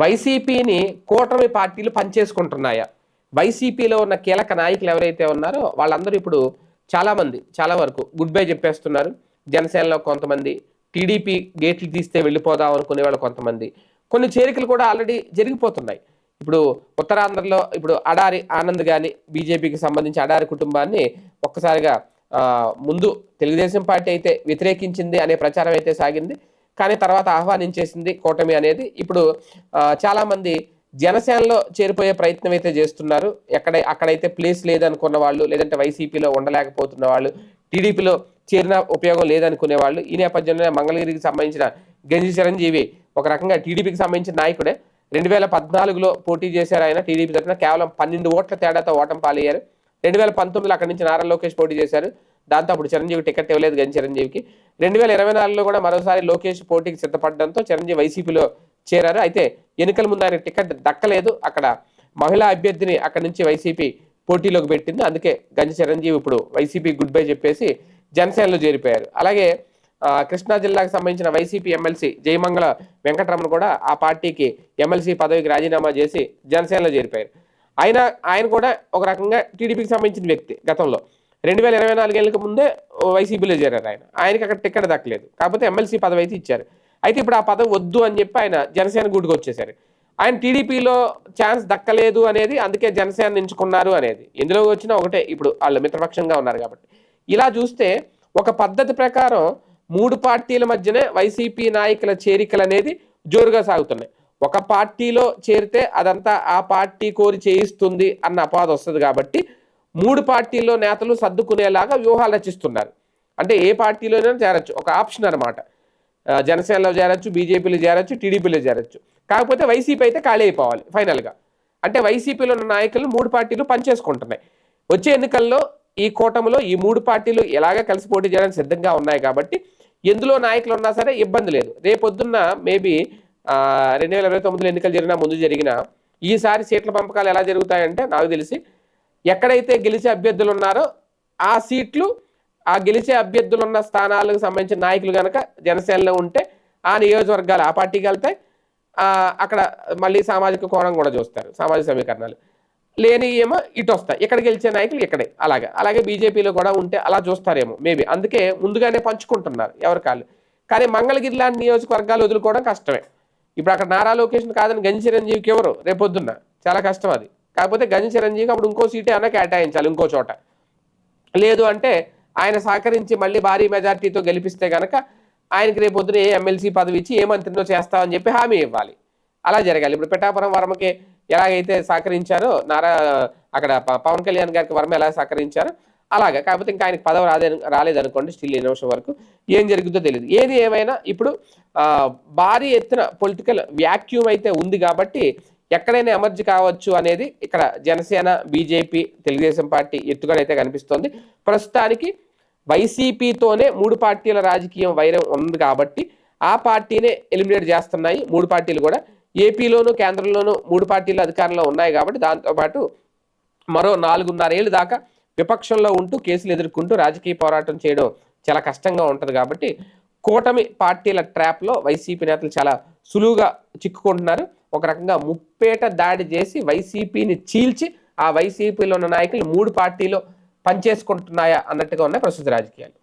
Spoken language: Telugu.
వైసీపీని కూటమి పార్టీలు పనిచేసుకుంటున్నాయా. వైసీపీలో ఉన్న కీలక నాయకులు ఎవరైతే ఉన్నారో వాళ్ళందరూ ఇప్పుడు చాలామంది చాలా వరకు గుడ్ బై చెప్పేస్తున్నారు. జనసేనలో కొంతమంది టీడీపీ గేట్లు తీస్తే వెళ్ళిపోదాం అనుకునే వాళ్ళు కొంతమంది. కొన్ని చేరికలు కూడా ఆల్రెడీ జరిగిపోతున్నాయి. ఇప్పుడు ఉత్తరాంధ్రలో ఇప్పుడు అడారి ఆనంద్ కానీ బీజేపీకి సంబంధించి అడారి కుటుంబాన్ని ఒక్కసారిగా ముందు తెలుగుదేశం పార్టీ అయితే వ్యతిరేకించింది అనే ప్రచారం అయితే సాగింది. కానీ తర్వాత ఆహ్వానించేసింది కూటమి అనేది. ఇప్పుడు చాలామంది జనసేనలో చేరిపోయే ప్రయత్నం అయితే చేస్తున్నారు. ఎక్కడ అక్కడైతే ప్లేస్ లేదనుకున్న వాళ్ళు లేదంటే వైసీపీలో ఉండలేకపోతున్న వాళ్ళు టీడీపీలో చేరిన ఉపయోగం లేదనుకునే వాళ్ళు ఈ నేపథ్యంలో మంగళగిరికి సంబంధించిన గంజి చిరంజీవి ఒక రకంగా టీడీపీకి సంబంధించిన నాయకుడే. రెండు వేల పద్నాలుగులో పోటీ చేశారు ఆయన టీడీపీ తరఫున. కేవలం పన్నెండు ఓట్ల తేడాతో ఓటం పాలయ్యారు. రెండు వేల పంతొమ్మిదిలో అక్కడి నుంచి నారా లోకేష్ పోటీ చేశారు. దాంతో అప్పుడు చిరంజీవి టికెట్ ఇవ్వలేదు కానీ చిరంజీవికి. రెండు వేల ఇరవై నాలుగులో కూడా మరోసారి లోకేష్ పోటీకి సిద్ధపడడంతో చిరంజీవి వైసీపీలో చేరారు. అయితే ఎన్నికల ముందు ఆయన టికెట్ దక్కలేదు. అక్కడ మహిళా అభ్యర్థిని అక్కడి నుంచి వైసీపీ పోటీలోకి పెట్టింది. అందుకే గంజి చిరంజీవి ఇప్పుడు వైసీపీ గుడ్ బై చెప్పేసి జనసేనలో చేరిపోయారు. అలాగే కృష్ణా జిల్లాకు సంబంధించిన వైసీపీ ఎమ్మెల్సీ జయమంగళ వెంకటరమణ కూడా ఆ పార్టీకి ఎమ్మెల్సీ పదవికి రాజీనామా చేసి జనసేనలో చేరిపోయారు. ఆయన ఆయన కూడా ఒక రకంగా టీడీపీకి సంబంధించిన వ్యక్తి గతంలో. రెండు వేల ఇరవై నాలుగేళ్ళకు ముందే వైసీపీలో చేరారు ఆయన. ఆయనకి అక్కడ టికెట్ దక్కలేదు. కాకపోతే ఎమ్మెల్సీ పదవి అయితే ఇచ్చారు. అయితే ఇప్పుడు ఆ పదవి వద్దు అని చెప్పి ఆయన జనసేన గుడికి వచ్చేసారు. ఆయన టీడీపీలో ఛాన్స్ దక్కలేదు అనేది అందుకే జనసేన ఎంచుకున్నారు అనేది. ఎందులో వచ్చినా ఒకటే ఇప్పుడు వాళ్ళు మిత్రపక్షంగా ఉన్నారు కాబట్టి. ఇలా చూస్తే ఒక పద్ధతి ప్రకారం మూడు పార్టీల మధ్యనే వైసీపీ నాయకుల చేరికలు అనేది జోరుగా సాగుతున్నాయి. ఒక పార్టీలో చేరితే అదంతా ఆ పార్టీ కోరి చేయిస్తుంది అన్న అపాధ వస్తుంది కాబట్టి మూడు పార్టీల్లో నేతలు సర్దుకునేలాగా వ్యూహాలు రచిస్తున్నారు. అంటే ఏ పార్టీలోనైనా చేరచ్చు. ఒక ఆప్షన్ అనమాట జనసేనలో చేరచ్చు బీజేపీలో చేరచ్చు టీడీపీలో చేరచ్చు. కాకపోతే వైసీపీ అయితే ఖాళీ అయిపోవాలి ఫైనల్గా. అంటే వైసీపీలో ఉన్న నాయకులు మూడు పార్టీలు పనిచేసుకుంటున్నాయి. వచ్చే ఎన్నికల్లో ఈ కూటమిలో ఈ మూడు పార్టీలు ఎలాగ కలిసి పోటీ చేయడానికి సిద్ధంగా ఉన్నాయి కాబట్టి ఎందులో నాయకులు ఉన్నా సరే ఇబ్బంది లేదు. రేపొద్దున్న మేబీ రెండు వేల ఇరవై తొమ్మిదిలో ఎన్నికలు జరిగినా ముందు జరిగిన ఈసారి సీట్ల పంపకాలు ఎలా జరుగుతాయంటే నాకు తెలిసి ఎక్కడైతే గెలిచే అభ్యర్థులు ఉన్నారో ఆ సీట్లు ఆ గెలిచే అభ్యర్థులు ఉన్న స్థానాలకు సంబంధించిన నాయకులు కనుక జనసేనలో ఉంటే ఆ నియోజకవర్గాలు ఆ పార్టీకి వెళ్తాయి. అక్కడ మళ్ళీ సామాజిక కోణం కూడా చూస్తారు సామాజిక సమీకరణాలు. లేని ఏమో ఇటు వస్తాయి. ఇక్కడ గెలిచే నాయకులు ఇక్కడే. అలాగే అలాగే బీజేపీలో కూడా ఉంటే అలా చూస్తారేమో మేబీ. అందుకే ముందుగానే పంచుకుంటున్నారు ఎవరి కాళ్ళు. కానీ మంగళగిరి లాంటి నియోజకవర్గాలు వదులుకోవడం కష్టమే. ఇప్పుడు అక్కడ నారా లోకేషన్ కాదని గంజి చిరంజీవికి ఎవరు? రేపొద్దున్న. చాలా కష్టం అది. కాకపోతే గంజ చిరంజీవికి అప్పుడు ఇంకో సీటే అన్న కేటాయించాలి ఇంకో చోట. లేదు అంటే ఆయన సహకరించి మళ్ళీ భారీ మెజార్టీతో గెలిపిస్తే గనక ఆయనకి రేపు పొద్దున ఏ ఎమ్మెల్సీ పదవి ఇచ్చి ఏ మంత్రినో చేస్తామని చెప్పి హామీ ఇవ్వాలి. అలా జరగాలి. ఇప్పుడు పిఠాపురం వర్మకి ఎలాగైతే సహకరించారో నారా అక్కడ పవన్ కళ్యాణ్ గారికి వర్మ ఎలా సహకరించారో అలాగే. కాకపోతే ఇంకా ఆయనకి పదవి రాదే రాలేదనుకోండి స్టిల్ ఈ నిమిషం వరకు. ఏం జరుగుతుందో తెలియదు ఏది ఏమైనా ఇప్పుడు భారీ ఎత్తున పొలిటికల్ వ్యాక్యూమ్ అయితే ఉంది కాబట్టి ఎక్కడైనా ఎమర్జీ కావచ్చు అనేది ఇక్కడ జనసేన బీజేపీ తెలుగుదేశం పార్టీ ఎత్తుగడ అయితే కనిపిస్తోంది. ప్రస్తుతానికి వైసీపీతోనే మూడు పార్టీల రాజకీయం వైరం ఉంది కాబట్టి ఆ పార్టీనే ఎలిమినేట్ చేస్తున్నాయి మూడు పార్టీలు కూడా. ఏపీలోను కేంద్రంలోనూ మూడు పార్టీలు అధికారంలో ఉన్నాయి కాబట్టి దాంతోపాటు మరో నాలుగున్నరేళ్ళు దాకా విపక్షంలో ఉంటూ కేసులు ఎదుర్కొంటూ రాజకీయ పోరాటం చేయడం చాలా కష్టంగా ఉంటుంది కాబట్టి కూటమి పార్టీల ట్రాప్లో వైసీపీ నేతలు చాలా సులువుగా చిక్కుకుంటున్నారు. ఒక రకంగా ముప్పేట దాడి చేసి వైసీపీని చీల్చి ఆ వైసీపీలో ఉన్న నాయకులు మూడు పార్టీలో పనిచేసుకుంటున్నాయా అన్నట్టుగా ఉన్నాయి ప్రస్తుత రాజకీయాలు.